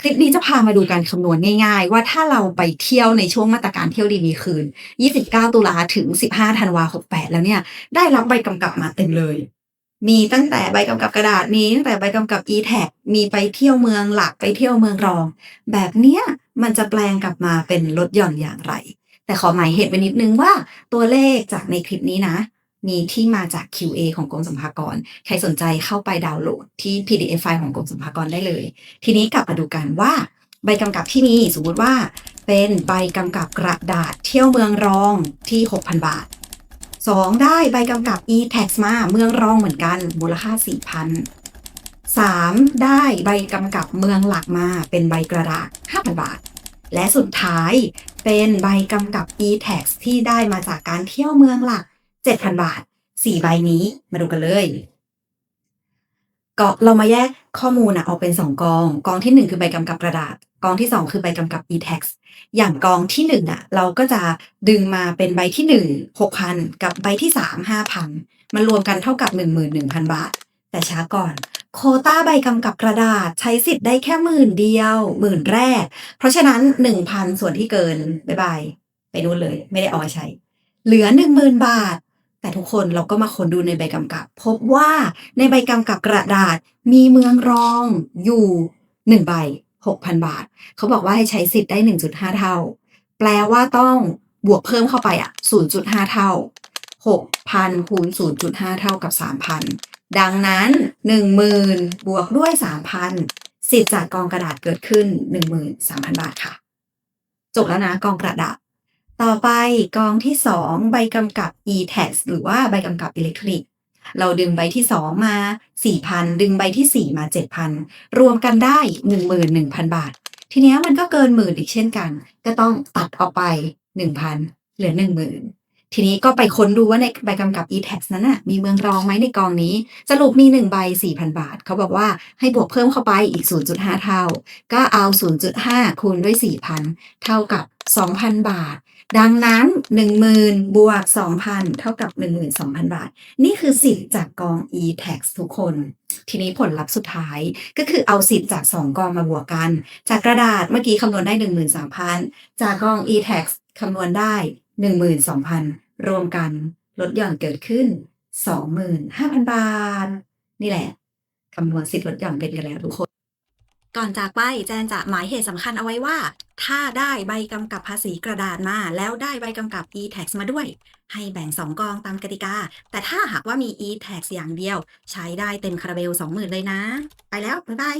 คลิปนี้จะพามาดูการคำนวณง่ายๆ ว่าถ้าเราไปเที่ยวในช่วงมาตรการเที่ยวดีมีคืน 29 ตุลาถึง 15 ธันวาคม 68 แล้วเนี่ย ได้รับใบกำกับมาเต็มเลย มีตั้งแต่ใบกำกับกระดาษ มีตั้งแต่ใบกำกับ e-tag มีไปเที่ยวเมืองหลักไปเที่ยวเมืองรอง แบบเนี้ยมันจะแปลงกลับมาเป็นลดหย่อนอย่างไร แต่ขอหมายเหตุไว้นิดนึงว่าตัวเลขจากในคลิปนี้นะ มีที่มาจาก QA ของกรมสรรพากร ใครสนใจเข้าไปดาวน์โหลดที่ PDF ไฟล์ของกรมสรรพากรได้เลย ทีนี้กลับมาดูกันว่า ใบกำกับที่มีสมมติว่า เป็นใบกำกับกระดาษเที่ยวเมืองรองที่ 6,000 บาท 2 ได้ใบกำกับ e-tax มาเมืองรองเหมือนกันมูลค่า 4,000 3 ได้ใบกำกับเมืองหลักมาเป็นใบกระดาษ 5,000 บาท และสุดท้ายเป็นใบกำกับ e-tax ที่ได้มาจากการเที่ยวเมืองหลัก 7,000 บาท 4 ใบนี้มาดูกันเลยก็เรามาแยกข้อมูลนะออกเป็น 2 กอง กองทีหนึ่1 คือใบกำกับกระดาษ กองที่ 2 คือใบกำกับ e-tax อย่างกองที่1น่ะเราก็จะดึงมาเป็นใบที่ 1 6,000 กับใบที่ 3 5,000 มันรวมกันเท่ากับ 11,000 บาท แต่ช้าก่อนโคต้าใบกำกับกระดาษใช้สิทธิ์ได้แค่หมื่นเดียว หมื่นแรก เพราะฉะนั้น 1,000 ส่วนที่เกินบายบาย ไปนู่นเลย ไม่ได้เอาใช้ เหลือ 10,000 บาท แต่ทุกคนเราก็มาค้นดูในใบกำกับ พบว่าในใบกำกับกระดาษมีเมืองรองอยู่1ใบ6,000บาท เขาบอกว่าให้ใช้สิทธิ์ได้1.5เท่า แปลว่าต้องบวกเพิ่มเข้าไปอะ0.5เท่า6,000คูณ0.5เท่ากับ3,000ดังนั้น10,000บวกด้วย3,000สิทธิ์จากกองกระดาษเกิดขึ้น13,000บาทค่ะ จบแล้วนะกองกระดาษ ต่อไปกองที่ 2 ใบกำกับ e-tax หรือว่าใบกำกับอิเล็กทรอนิกส์เราดึงใบที่ 2 มา 4,000 ดึงใบที่ 4 มา 7,000 รวมกันได้ 11,000 บาท ทีนี้มันก็เกินหมื่นอีกเช่นกัน ก็ต้องตัดออกไป 1,000 เหลือ 10,000 ทีนี้ก็ไปค้นดูว่าในใบกำกับ e-tax นั้นน่ะมีเมืองรองไหมในกองนี้ สรุปมี 1 ใบ 4,000 บาท เขาบอกว่าให้บวกเพิ่มเข้าไปอีก 0.5 เท่า ก็เอา 0.5 คูณด้วย 4,000 เท่ากับ 2,000 บาท ดังนั้น 10,000 บวก 2,000 เท่ากับ 12,000 บาท นี่คือสิทธิ์จากกอง e-tax ทุกคน ทีนี้ผลลัพธ์สุดท้ายก็คือเอาสิทธิ์จาก 2 กองมาบวกกัน จากกระดาษเมื่อกี้คำนวณได้ 13,000 จากกอง e-tax คำนวณได้ 12,000 รวมกันลดหย่อนเกิดขึ้น 25,000 บาท นี่แหละคำนวณสิทธิ์ลดหย่อนเป็นกันแล้วทุกคน ก่อนจากไปแจนจะหมายเหตุสำคัญเอาไว้ว่า ถ้าได้ใบกำกับภาษีกระดาษมา แล้วได้ใบกำกับ e-tax มาด้วย ให้แบ่ง 2 กองตามกติกา แต่ถ้าหากว่ามี e-tax อย่างเดียว ใช้ได้เต็มคาราเบล20,000 เลยนะ ไปแล้ว บ๊ายบาย